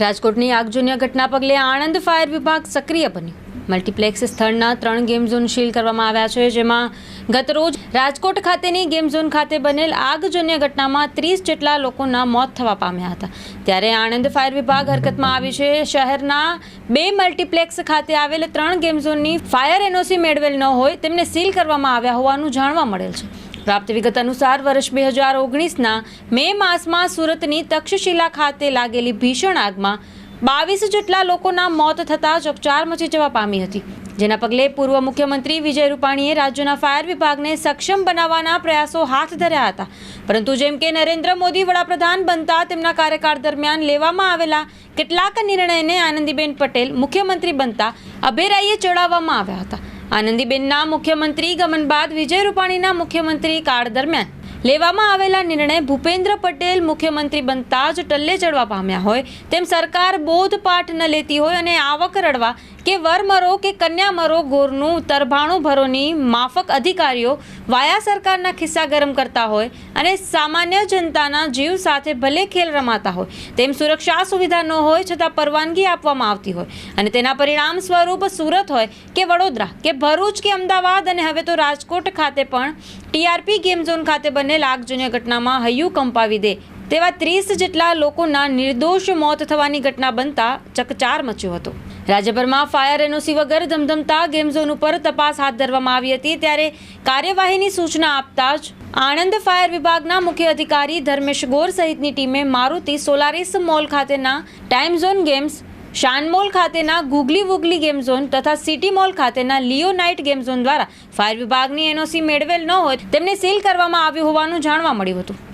રાજકોટની આગજન્ય ઘટના પગલે આણંદ ફાયર વિભાગ સક્રિય બન્યું. મલ્ટીપ્લેક્સ સ્થળના ત્રણ ગેમ ઝોન સીલ કરવામાં આવ્યા છે, જેમાં ગતરોજ રાજકોટ ખાતેની ગેમ ઝોન ખાતે બનેલ આગજન્ય ઘટનામાં ત્રીસ જેટલા લોકોના મોત થવા પામ્યા હતા. ત્યારે આણંદ ફાયર વિભાગ હરકતમાં આવી છે. શહેરના બે મલ્ટીપ્લેક્સ ખાતે આવેલ ત્રણ ગેમ ઝોનની ફાયર એનઓસી મેળવેલ ન હોય તેમને સીલ કરવામાં આવ્યા હોવાનું જાણવા મળેલ છે. પ્રાપ્ત વિગત અનુસાર વર્ષ બે હજાર ઓગણીસના મે માસમાં સુરતની તક્ષશિલા ખાતે લાગેલી ભીષણ આગમાં બાવીસ જેટલા લોકોના મોત થતાં ચકચાર મચી જવા પામી હતી. જેના પગલે પૂર્વ મુખ્યમંત્રી વિજય રૂપાણીએ રાજ્યના ફાયર વિભાગને સક્ષમ બનાવવાના પ્રયાસો હાથ ધર્યા હતા. પરંતુ જેમ કે નરેન્દ્ર મોદી વડાપ્રધાન બનતા તેમના કાર્યકાળ દરમિયાન લેવામાં આવેલા કેટલાક નિર્ણયને આનંદીબેન પટેલ મુખ્યમંત્રી બનતા અભેરાઈએ ચડાવવામાં આવ્યા હતા. આનંદીબેનના મુખ્યમંત્રી ગમન બાદ વિજય રૂપાણીના મુખ્યમંત્રી કાળ દરમિયાન લેવામાં આવેલા નિર્ણય ભૂપેન્દ્ર પટેલ મુખ્યમંત્રી બનતા જ ટલ્લે ચડવા પામ્યા હોય. તેમ સરકાર બોધપાઠ ન લેતી હોય અને આવક રડવા કે વર મરો કે કન્યા મરો ગોરનું તરભાણું ભરોની માફક અધિકારીઓ વાયા સરકારના ખિસ્સા ગરમ કરતા હોય અને સામાન્ય જનતાના જીવ સાથે ભલે ખેલ રમાતા હોય. તેમ સુરક્ષા સુવિધા ન હોય છતાં પરવાનગી આપવામાં આવતી હોય. અને તેના પરિણામ સ્વરૂપ સુરત હોય કે વડોદરા કે ભરૂચ કે અમદાવાદ અને હવે તો રાજકોટ ખાતે પણ ટીઆરપી ગેમ ઝોન ખાતે બનેલ આગજન્ય ઘટનામાં હૈયું કંપાવી દે તેવા ત્રીસ જેટલા લોકોના નિર્દોષ મોત થવાની ઘટના બનતા ચકચાર મચ્યો હતો. રાજ્યભરમાં ફાયર એનઓસી વગર ધમધમતા ગેમ ઝોન ઉપર તપાસ હાથ ધરવામાં આવી હતી ત્યારે કાર્યવાહીની સૂચના આપતા જ આણંદ ફાયર વિભાગના મુખ્ય અધિકારી ધર્મેશ ગોર સહિતની ટીમે મારુતિ સોલારિસ મોલ ખાતેના ટાઈમ ઝોન ગેમ્સ શાનમોલ ખાતેના ગુગલી વુગલી ગેમ ઝોન તથા સિટી મોલ ખાતેના લિયો નાઇટ ગેમ ઝોન દ્વારા ફાયર વિભાગની એનઓસી મેળવેલ ન હોય તેમને સીલ કરવામાં આવ્યું હોવાનું જાણવા મળ્યું હતું.